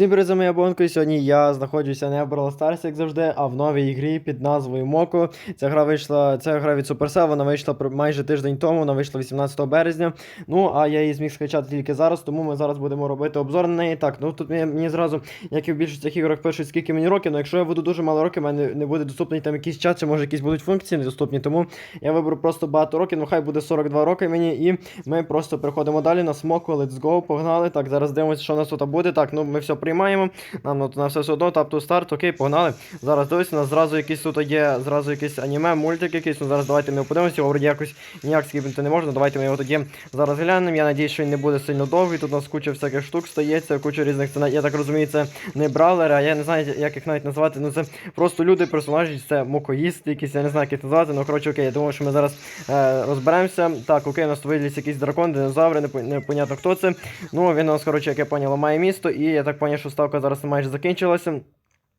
Всім привіт, я Бонко, і сьогодні я знаходжуся не в Brawl Stars, як завжди, а в новій грі під назвою Моко. Ця гра вийшла, ця гра від Supercell, вона вийшла майже тиждень тому, вона вийшла 18 березня. Ну, а я її зміг скачати тільки зараз, тому ми зараз будемо робити обзор на неї. Так, ну тут мені, мені зразу, як і в більшості іграх, пишуть, скільки мені років, ну якщо я буду дуже мало років, мене не буде доступний там якийсь чат, чи може якісь будуть функції недоступні, тому я виберу просто багато років, ну хай буде 42 роки мені, і ми просто переходимо далі на смоку, let's go, погнали. Так, зараз дивимося, що у нас тут буде. Так, ну ми все приймаємо. Нам ну, на все одно, тап ту старт, окей, погнали. Зараз дивись, у нас зразу якийсь тут є, зразу якийсь аніме, мультик якийсь. Ну зараз давайте ми подивимося, його вроді якось ніяк скіпнути не можна. Давайте ми його тоді зараз глянемо. Я надіюсь, що він не буде сильно довгий. Тут у нас куча всяких штук стається, куча різних сценарій. Я так розумію, це не бравлери, а я не знаю, як їх навіть назвати. Ну це просто люди, персонажі, це мукоїсти, якісь, я не знаю, як їх назвати. Ну коротше, окей, я думаю, що ми зараз е, розберемося. Так, окей, у нас виліз якийсь дракон, динозаври, непонятно хто це. Ну, він у нас, коротше, як я поняла, має місто, і я так поняв, що ставка зараз майже закінчилася.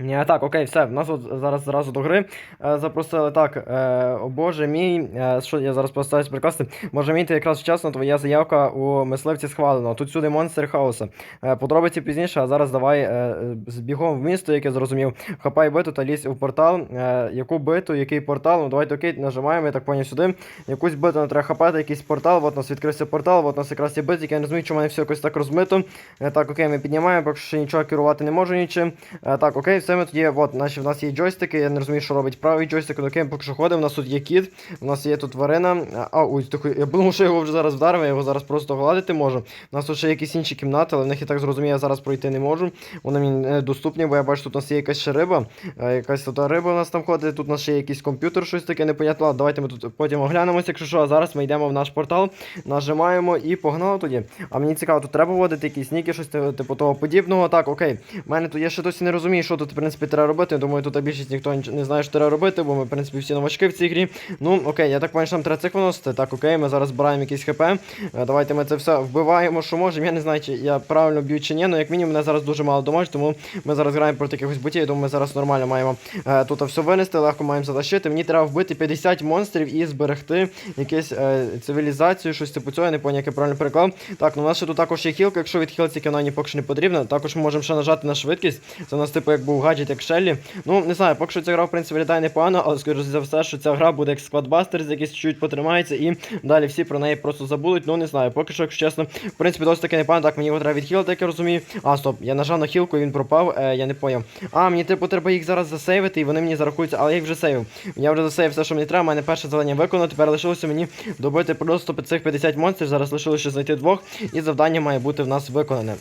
Е, Так, окей, все, в нас от зараз зразу до гри е, запросили. Так, е, о боже мій, е, що я зараз постараюсь прикласти. Може мій, ти якраз вчасно твоя заявка у мисливці схвалена. Тут сюди монстр хаоса. Е, подробиці пізніше, а зараз давай е, з бігом в місто, як я зрозумів. Хапай биту та лізь у портал. Е, яку биту, який портал? Ну давайте окей, нажимаємо, я так поняв сюди. Якусь биту не треба хапати, якийсь портал. От нас відкрився портал, от нас якраз є бит, я не розумію, чому мене все якось так розмито. Е, так, окей, ми піднімаємо, поки що нічого керувати не можу нічим. Е, так, окей, все ми тоді, от, наші, в нас є джойстики, я не розумію, що робить правий джойстик, ну, окей, поки що ходимо, у нас тут є кіт, у нас є тут тварина. А, ой, тихо, я думав, що його вже зараз вдарив, я його зараз просто гладити можу. У нас тут ще якісь інші кімнати, але в них я так зрозумію, я зараз пройти не можу. Вони мені не доступні, бо я бачу, тут у нас є якась ще риба. Е, Якась тут риба у нас там ходить, тут у нас ще є якийсь комп'ютер, щось таке непонятно. Давайте ми тут потім оглянемося, якщо що, а зараз ми йдемо в наш портал, нажимаємо і погнали тоді. А мені цікаво, тут треба вводити якісь ніки, щось типу того подібного. Так, окей. У мене тут я ще досі не розумію, що тут, в принципі, треба робити. Думаю, тут більшість ніхто не знає, що треба робити, бо ми, в принципі, всі новачки в цій грі. Ну, окей, я так понял, що нам треба цих виносити. Так, окей, ми зараз збираємо якийсь хп. Е, Давайте ми це все вбиваємо, що можемо. Я не знаю, чи я правильно б'ю чи ні, але як мінімум мене зараз дуже мало домож, тому ми зараз граємо проти якихось ботів. Я думаю, ми зараз нормально маємо е, тут все винести, легко маємо затащити. Мені треба вбити 50 монстрів і зберегти якусь е, цивілізацію, щось типу цього, я не пам'ятаю, як я правильно переклав. Так, ну у нас ще тут також є хілка, якщо вона ні поки що не потрібна. Також ми можемо ще нажати на швидкість. Це у нас, типу, як був гаджет, як Шеллі. Ну, не знаю, поки що ця гра, в принципі, виглядає непогано, але скоріше за все, що ця гра буде як Squadbusters, якийсь чуть потримається, і далі всі про неї просто забудуть. Ну, не знаю, поки що, якщо чесно, в принципі, досить таки непогано. Так, мені його треба відхилити, як я розумію. А, стоп, я нажав на хілку, він пропав, е, я не поняв. А, мені типу треба їх зараз засейвити, і вони мені зарахуються, але я їх вже сейвив. Я вже засейвив все, що мені треба, мене перше завдання виконано, тепер лишилося мені добити просто цих 50 монстрів, зараз лишилося знайти двох, і завдання має бути в нас виконане.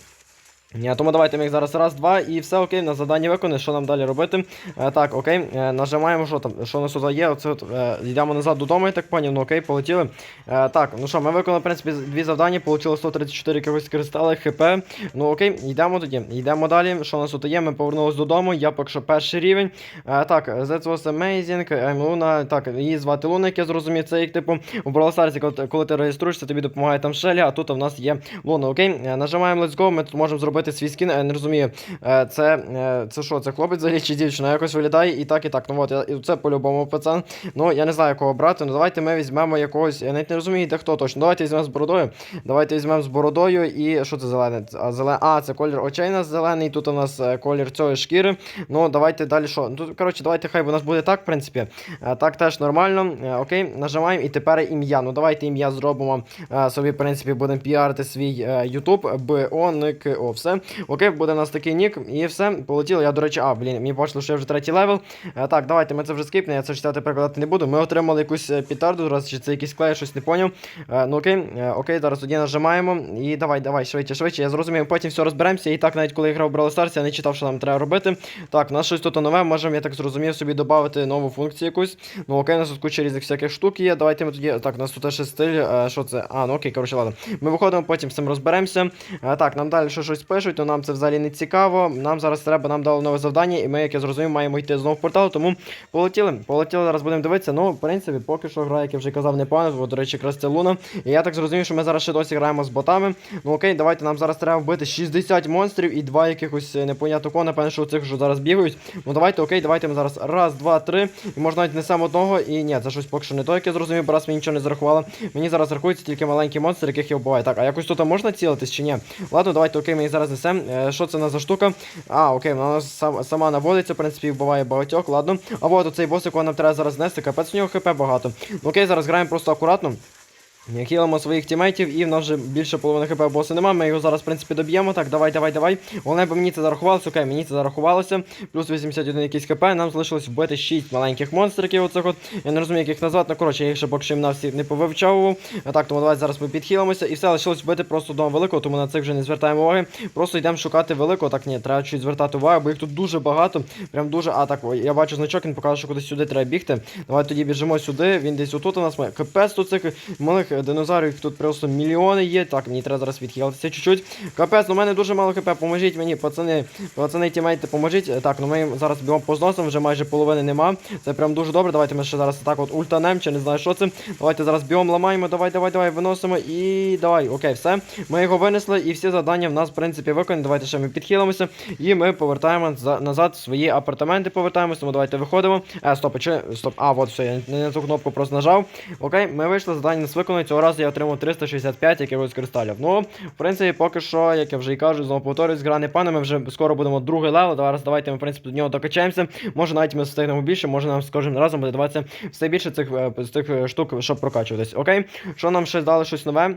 Ні, тому давайте ми їх зараз раз, два, і все окей, на завдання виконане, що нам далі робити. Е, так, окей, е, нажимаємо, що там, що у нас тут є. Оце от, е, йдемо назад додому, я так поняв, ну окей, полетіли. Е, так, ну що, ми виконали, в принципі, дві завдання, отримали 134 якогось кристали, хп. Ну окей, йдемо тоді. Йдемо далі. Що у нас тут є? Ми повернулись додому, я поки що перший рівень. Е, так, that was amazing. I'm Luna. Так, її звати Луна, як я зрозумів, це як типу у Brawl коли, ти- реєструєшся, тобі допомагає там Шелі, а тут в нас є Луна, окей. Е, нажимаємо Let's Go, ми тут можемо зробити свій скін, я не розумію. Е, це, е, це що, це хлопець взагалі чи дівчина? Якось виглядає і так, і так. Ну от, я, це по-любому пацан. Ну, я не знаю, кого брати. Ну давайте ми візьмемо якогось. Я навіть не розумію, де хто точно. Давайте візьмемо з бородою. Давайте візьмемо з бородою і що це зелене? А, зелен... а це колір очей у нас зелений, тут у нас е, колір цієї шкіри. Ну, давайте далі що? Ну, тут, коротше, давайте хай у нас буде так, в принципі. Е, Так теж нормально. Е, Окей, нажимаємо і тепер ім'я. Ну давайте ім'я зробимо е, собі, в принципі, будемо піарити свій е, YouTube. Б-О-Н-К-О. Все. Окей, буде у нас такий нік, і все, полетіло. Я, до речі, а, блін, мені бачило, що я вже третій левел. Е, так, давайте ми це вже скипнемо, я це читати перекладати не буду. Ми отримали якусь е, пітарду, раз чи це якийсь клей, щось не поняв. Е, ну окей, окей, зараз тоді нажимаємо. І давай, давай, швидше, швидше. Я зрозумів, потім все розберемося. І так, навіть коли я грав Brawl Stars, я не читав, що нам треба робити. Так, у нас щось тут нове, можемо, я так зрозумів, собі додати нову функцію якусь. Ну окей, у нас тут куча різних всяких штук є. Давайте ми тоді. Так, у нас тут ще стиль. Що це? А, ну окей, коротше, ладно. Ми виходимо, потім з цим розберемося. Так, нам далі ще щось пишуть, але нам це взагалі не цікаво. Нам зараз треба, нам дали нове завдання, і ми, як я зрозумів, маємо йти знову в портал, тому полетіли. Полетіли, зараз будемо дивитися. Ну, в принципі, поки що гра, як я вже казав, непогано, бо, до речі, це Луна. І я так зрозумів, що ми зараз ще досі граємо з ботами. Ну окей, давайте нам зараз треба вбити 60 монстрів і два якихось е, непонятно кого, напевно, що цих, що зараз бігають. Ну давайте, окей, давайте ми зараз раз, два, три. І можна навіть не сам одного. І ні, це щось поки що не то, як я зрозумів, бо раз мені нічого не зарахувало. Мені зараз рахується тільки маленькі монстри, яких я вбиваю. Так, а якось тут можна цілитись чи ні? Ладно, давайте, окей, їх зараз зараз несемо. Е, Що це у нас за штука? А, окей, вона сам, сама наводиться, в принципі, вбиває багатьох, ладно. А от оцей бос, якого нам треба зараз знести, капець у нього хп багато. Окей, зараз граємо просто акуратно. Хілимо своїх тімейтів, і в нас вже більше половини хп боса немає. Ми його зараз, в принципі, доб'ємо. Так, давай, давай, давай. Головне, бо мені це зарахувалося. Окей, мені це зарахувалося. Плюс 81 якийсь хп. Нам залишилось вбити 6 маленьких монстриків. Оцих от. Я не розумію, як їх назвати. Ну, коротше, я їх ще поки що на всі не повивчовував. А так, тому давайте зараз ми підхилимося. І все, лишилось вбити просто одного великого, тому на цих вже не звертаємо уваги. Просто йдемо шукати великого. Так, ні, треба чуть звертати увагу, бо їх тут дуже багато. Прям дуже. А так, я бачу значок, він показує, що кудись сюди треба бігти. Давай тоді біжимо сюди. Він десь отут у нас. Капець тут цих малих динозаврів, тут просто мільйони є. Так, мені треба зараз відхилитися чуть-чуть. Капець, ну в мене дуже мало хп. Поможіть мені, пацани, пацани, тімейти, поможіть. Так, ну ми зараз бігом по зносам, вже майже половини нема. Це прям дуже добре. Давайте ми ще зараз так от ультанем, чи не знаю, що це. Давайте зараз біом ламаємо. Давай, давай, давай, виносимо. І давай, окей, все. Ми його винесли, і всі завдання в нас, в принципі, виконані. Давайте ще ми підхилимося. І ми повертаємо назад свої апартаменти. Повертаємося, тому давайте виходимо. Е, стоп, чи стоп. А, от все, я не цю кнопку просто нажав. Окей, ми вийшли, завдання нас Цього разу я отримав 365 якихось кристалів. Ну, в принципі, поки що, як я вже і кажу, знову повторюсь, гра не пане, ми вже скоро будемо другий левел. Зараз давайте ми, в принципі, до нього докачаємося. Може навіть ми встигнемо більше, може нам з кожним разом буде даватися все більше цих, е, з тих е, штук, щоб прокачуватись. Окей? Що нам ще дали щось нове?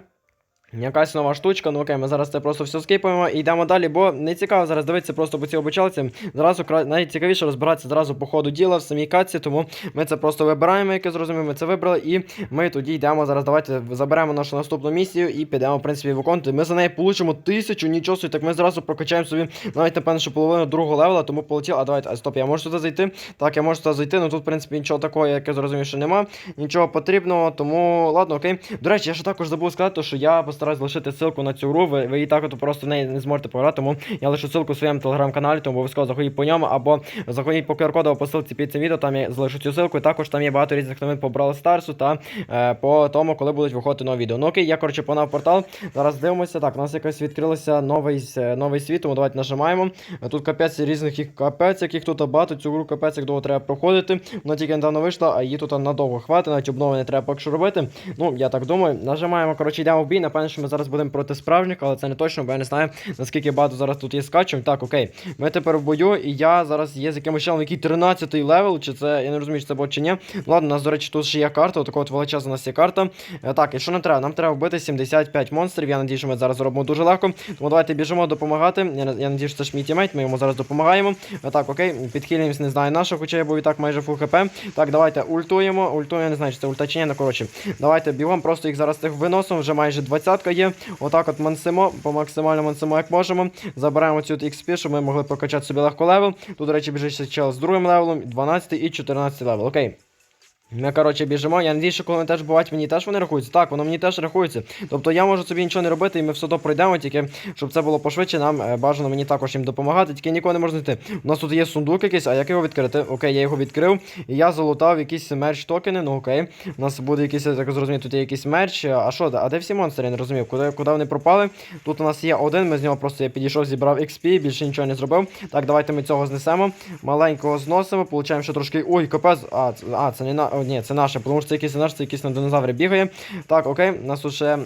Якась нова штучка, ну окей, ми зараз це просто все скипаємо і йдемо далі, бо не цікаво зараз дивитися просто по цій обучалці. Зразу найцікавіше розбиратися зразу по ходу діла в самій катці, тому ми це просто вибираємо, як я зрозумів, ми це вибрали, і ми тоді йдемо зараз. Давайте заберемо нашу наступну місію і підемо, в принципі, виконувати. Ми за неї получимо тисячу, нічого собі, так ми зразу прокачаємо собі навіть напевно, що половину другого левела, тому полетіло. А давайте, а стоп, я можу сюди зайти. Так, я можу сюди зайти, ну тут, в принципі, нічого такого, як я зрозумів, що нема. Нічого потрібного, тому ладно, окей. До речі, я ще також забув сказати, що я постараюсь залишити ссылку на цю гру. Ви, ви і так от просто в неї не зможете пограти, тому я лишу ссылку в своєму телеграм-каналі, тому обов'язково заходіть по ньому, або заходіть по QR-коду або по ссылці під цим відео, там я залишу цю ссылку. І також там є багато різних новин по Brawl Старсу та е, по тому, коли будуть виходити нові відео. Ну окей, я коротше погнав портал. Зараз дивимося. Так, у нас якось відкрилося новий, с- новий світ, тому давайте нажимаємо. Е, Тут капець різних їх капець, яких тут багато. Цю гру капець, як довго треба проходити. Вона тільки недавно вийшла, а її тут надовго хватить, навіть обнови не треба поки що робити. Ну, я так думаю. Нажимаємо, коротше, йдемо в бій. Напевно, що ми зараз будемо проти справжніх, але це не точно, бо я не знаю, наскільки багато зараз тут є скачів. Так, окей. Ми тепер в бою, і я зараз є з якимось челом, який 13-й левел, чи це, я не розумію, чи це бот чи ні. Ладно, у нас, до речі, тут ще є карта, отака от величезна у нас є карта. Е, Так, і що нам треба? Нам треба вбити 75 монстрів. Я надію, що ми зараз зробимо дуже легко. Тому давайте біжимо допомагати. Я, я надію, що це ж мій тімейт, ми йому зараз допомагаємо. Е, Так, окей, підхилюємось, не знаю нашу, хоча я був і так майже фул хп. Так, давайте ультуємо. Ультуємо, я не знаю, чи це ульта чи ні, ну коротше. Давайте бігом, просто їх зараз тих виносимо, вже майже двадцятка є. Отак от мансимо, по максимально мансимо, як можемо. Забираємо цю XP, щоб ми могли прокачати собі легко левел. Тут, до речі, біжить чел з другим левелом, 12 і 14 левел. Окей. Ми, коротше, біжимо. Я надію, що коли вони теж бувають, мені теж вони рахуються. Так, воно мені теж рахується. Тобто я можу собі нічого не робити, і ми все одно пройдемо, тільки щоб це було пошвидше, нам е, бажано мені також їм допомагати, тільки нікого не можна знайти. У нас тут є сундук якийсь, а як його відкрити? Окей, я його відкрив. І я залутав якісь мерч токени. Ну окей. У нас буде якийсь, я так зрозумів, тут є якийсь мерч. А що, а де всі монстри? Я не розумів, куди, куди вони пропали? Тут у нас є один, ми з нього просто я підійшов, зібрав XP, більше нічого не зробив. Так, давайте ми цього знесемо. Маленького зносимо, получаємо ще трошки. Ой, капець. А, а, це не на. О, ні, це наше, тому що це якийсь наш, це якийсь на динозаврі бігає. Так, окей, нас ще, е,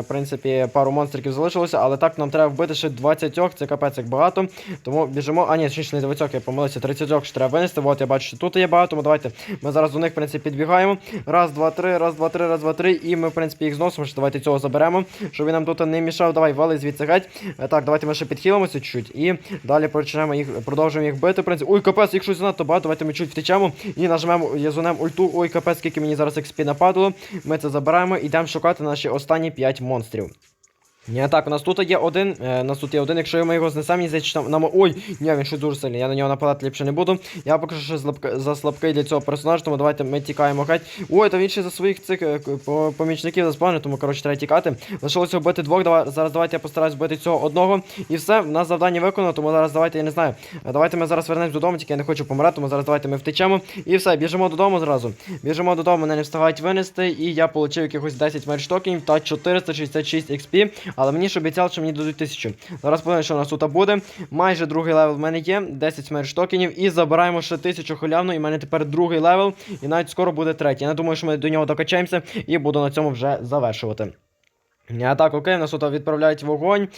в принципі, пару монстриків залишилося, але так нам треба вбити ще 20, це капець як багато. Тому біжимо. А, ні, ще не 20, я помилився, 30 ще треба винести. От я бачу, що тут є багато, тому давайте ми зараз до них, в принципі, підбігаємо. Раз, два, три, раз, два, три, раз, два, три. І ми, в принципі, їх зносимо. Що давайте цього заберемо, щоб він нам тут не мішав. Давай, вали звідси геть. Е, Так, давайте ми ще підхилимося чуть. І далі почнемо їх, продовжуємо їх бити. В принципі. Ой, капець, їх щось занадто багато. Давайте ми чуть втечемо і нажмемо язунем ульту. Ой, капець, скільки мені зараз XP нападало. Ми це забираємо йдемо шукати наші останні 5 монстрів. Ні, так, у нас тут є один. Е, у нас тут є один, якщо ми його знесемо, здається, нам. Ой, ні, він щось дуже сильний. Я на нього нападати ліпше не буду. Я поки що злабка- за слабкий для цього персонажа, тому давайте ми тікаємо геть. Ой, та він ще за своїх цих е, помічників заспавнив, тому коротше треба тікати. Лишилося вбити двох. Давай, зараз давайте я постараюсь вбити цього одного. І все, в нас завдання виконано, тому зараз давайте, я не знаю. е, Давайте ми зараз вернемось додому, тільки я не хочу помирати, тому зараз давайте ми втечемо. І все, біжимо додому зразу. Біжимо додому, мене не встигають винести, і я отримав якихось 10 мерч токенів та 466 XP. Але мені ж обіцяли, що мені дадуть тисячу. Зараз подивимося, що у нас тут буде. Майже другий левел в мене є, 10 смерч токенів. І забираємо ще тисячу халявну. І в мене тепер другий левел. І навіть скоро буде третій. Я не думаю, що ми до нього докачаємося і буду на цьому вже завершувати. А так, окей, нас тут відправляють вогонь.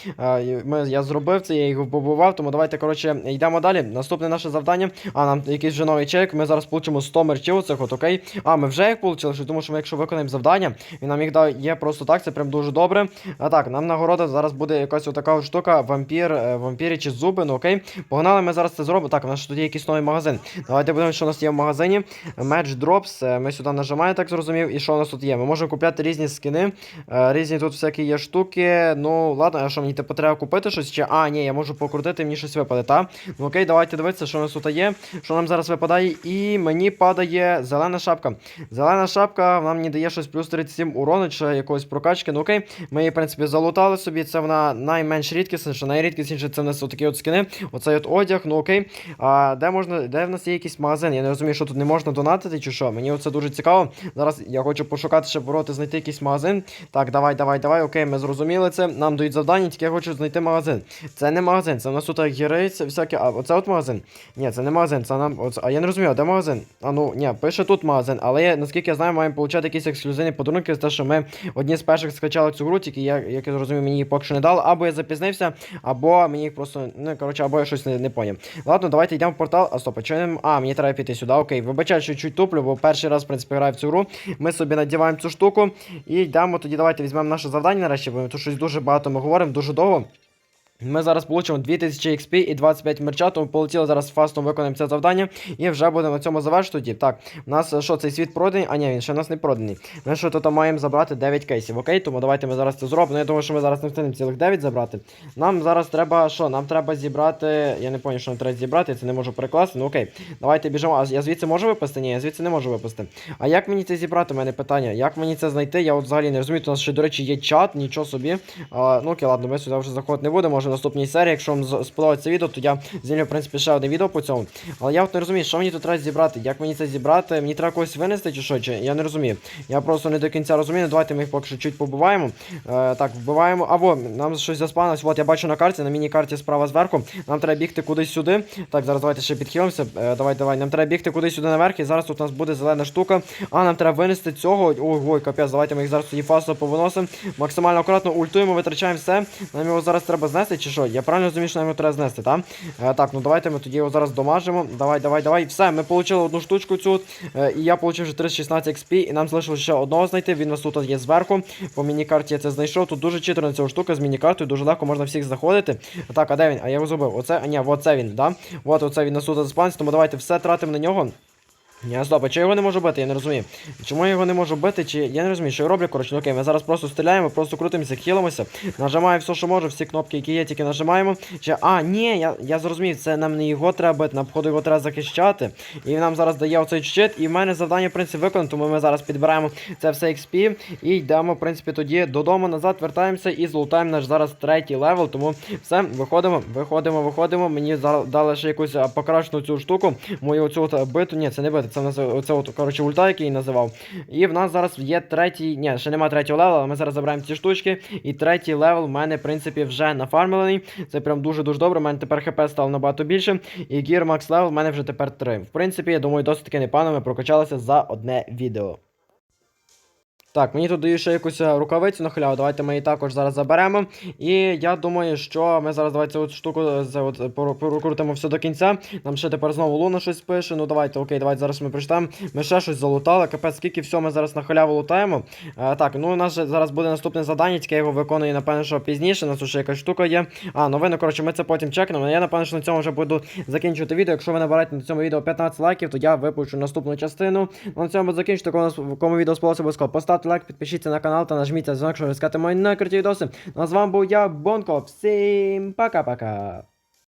Ми, я зробив це, я його побував, тому давайте, коротше, йдемо далі. Наступне наше завдання. А, нам якийсь вже новий чек. Ми зараз получимо 100 мерчів оцих, от окей. А, ми вже їх получили, тому що ми, якщо виконаємо завдання, він нам їх дає просто так, це прям дуже добре. А так, нам нагорода зараз буде якась отака от штука, вампір, е, вампірі чи зуби, ну окей. Погнали, ми зараз це зробимо. Так, у нас тут є якийсь новий магазин. Давайте будемо, що у нас є в магазині. Match Drops. е, Ми сюди нажимаємо, так зрозумів. І що у нас тут є? Ми можемо купляти різні скини, е, різні тут всякі є штуки. Ну, ладно, а що мені типу треба купити щось? Чи а, ні, я можу покрутити, мені щось випаде, та? Ну окей, давайте дивитися, що у нас тут є. Що нам зараз випадає, і мені падає зелена шапка. Зелена шапка нам мені дає щось плюс 37 урону чи якоїсь прокачки. Ну окей, ми її, в принципі, залутали собі. Це вона найменш рідкісніша, найрідкісніше це в нас отакі от скини. Оцей от одяг, ну окей. А де можна, де в нас є якийсь магазин? Я не розумію, що тут не можна донатити чи що. Мені оце дуже цікаво. Зараз я хочу пошукати, щоб вороти знайти якийсь магазин. Так, давай, давай, давай. Окей, ми зрозуміли це. Нам дають завдання, тільки я хочу знайти магазин. Це не магазин, це в нас тут гірець, всякі. А, оце от магазин. Ні, це не магазин, це нам. Оце... А я не розумію, де магазин? А ну, ні, пише тут магазин, але я, наскільки я знаю, маємо получати якісь ексклюзивні подарунки за те, що ми одні з перших скачали цю гру, тільки я, як я зрозумів, мені її поки що не дали, або я запізнився, або мені їх просто. Ну, коротше, або я щось не, не поняв. Ладно, давайте йдемо в портал. А стоп, а не... А, мені треба піти сюди. Окей, вибачаю, що чуть туплю, бо перший раз, в принципі, граю в цю гру. Ми собі надіваємо цю штуку і йдемо тоді. Давайте візьмемо наше завдання нарешті, бо ми тут щось дуже багато ми говоримо, дуже довго. Ми зараз получимо 2000 XP і 25 мерча, тому полетіли зараз фастом виконаємо це завдання і вже будемо на цьому завершити. Так, у нас е, що, цей світ проданий? А ні, він ще у нас не проданий. Ми що тут маємо забрати 9 кейсів, окей? Тому давайте ми зараз це зробимо. Ну, я думаю, що ми зараз не встигнемо цілих 9 забрати. Нам зараз треба що? Нам треба зібрати. Я не пам'ятаю, що нам треба зібрати, я це не можу перекласти. Ну окей. Давайте біжимо. А я звідси можу випасти? Ні, я звідси не можу випасти. А як мені це зібрати? У мене питання. Як мені це знайти? Я от взагалі не розумію. У нас ще, до речі, є чат, нічого собі. А, ну окей, ладно, ми сюди вже заходити не будемо. Може наступній серії, якщо вам сподобається відео, то я знімлю, в принципі, ще одне відео по цьому. Але я от не розумію, що мені тут треба зібрати. Як мені це зібрати? Мені треба когось винести чи що? Чи? Я не розумію. Я просто не до кінця розумію. Давайте ми їх поки що чуть побиваємо. Е, так, вбиваємо. Або нам щось заспавнилось. От я бачу на карті, на міні-карті справа зверху. Нам треба бігти кудись сюди. Так, зараз давайте ще підхилимося. Е, давай, давай. Нам треба бігти кудись сюди наверх. І зараз тут у нас буде зелена штука. А нам треба винести цього. Ой, капець, давайте ми їх зараз тоді фасо повиносимо. Максимально акуратно ультуємо, витрачаємо все. Нам його зараз треба знести, чи що? Я правильно розумію, що нам його треба знести, так? Е, так, ну давайте ми тоді його зараз домажемо. Давай, давай, давай. Все, ми отримали одну штучку цю. Е, і я отримав вже 316 XP, і нам залишилося ще одного знайти. Він у нас тут є зверху. По міні-карті я це знайшов. Тут дуже читерна ця штука з міні-картою, дуже легко можна всіх заходити. Так, а де він? А я його забив. Оце, а ні, оце він, да? От оце він нас тут заспанс, тому давайте все тратимо на нього. Ні, стоп, а чого я його не можу бити, я не розумію. Чому я його не можу бити, чи я не розумію, що я роблю, коротше, ну окей, ми зараз просто стріляємо, просто крутимося, хілимося, нажимаю все, що можу, всі кнопки, які є, тільки нажимаємо. Чи, а, ні, я, я зрозумів, це нам не його треба бити, нам походу його треба захищати. І нам зараз дає оцей щит, і в мене завдання, в принципі, виконано, тому ми зараз підбираємо це все XP і йдемо, в принципі, тоді додому назад, вертаємося і злутаємо наш зараз третій левел, тому все, виходимо, виходимо, виходимо. Мені дали ще якусь покращену цю штуку, мою оцю биту, ні, це не бити, це оце от, коротше, ульта, який називав. І в нас зараз є третій, ні, ще немає третього левела, але ми зараз забираємо ці штучки. І третій левел в мене, в принципі, вже нафармлений. Це прям дуже-дуже добре. У мене тепер хп стало набагато більше. І Gear Max левел в мене вже тепер 3. В принципі, я думаю, досить таки непогано ми прокачалися за одне відео. Так, мені тут дають ще якусь е, рукавицю на халяву, давайте ми її також зараз заберемо. І я думаю, що ми зараз давайте цю штуку е, от, прокрутимо все до кінця. Нам ще тепер знову Луна щось пише. Ну давайте, окей, давайте зараз ми прочитаємо. Ми ще щось залутали. Капець, скільки всього ми зараз на халяву лутаємо. Е, так, ну у нас зараз буде наступне завдання, тільки я його виконую, напевно, що пізніше. У нас ще якась штука є. А, новини, коротше, ми це потім чекнемо. Я напевно, що на цьому вже буду закінчувати відео. Якщо ви набираєте на цьому відео 15 лайків, то я випущу наступну частину. Ну, на цьому. Кому, кому відео сподобалося, обов'язково поставте лайк, підпишіться на канал та нажміть на дзвінок, щоб розкати мої найкруті відоси. Ну а з вами був я, Бонко. Всім пока-пока.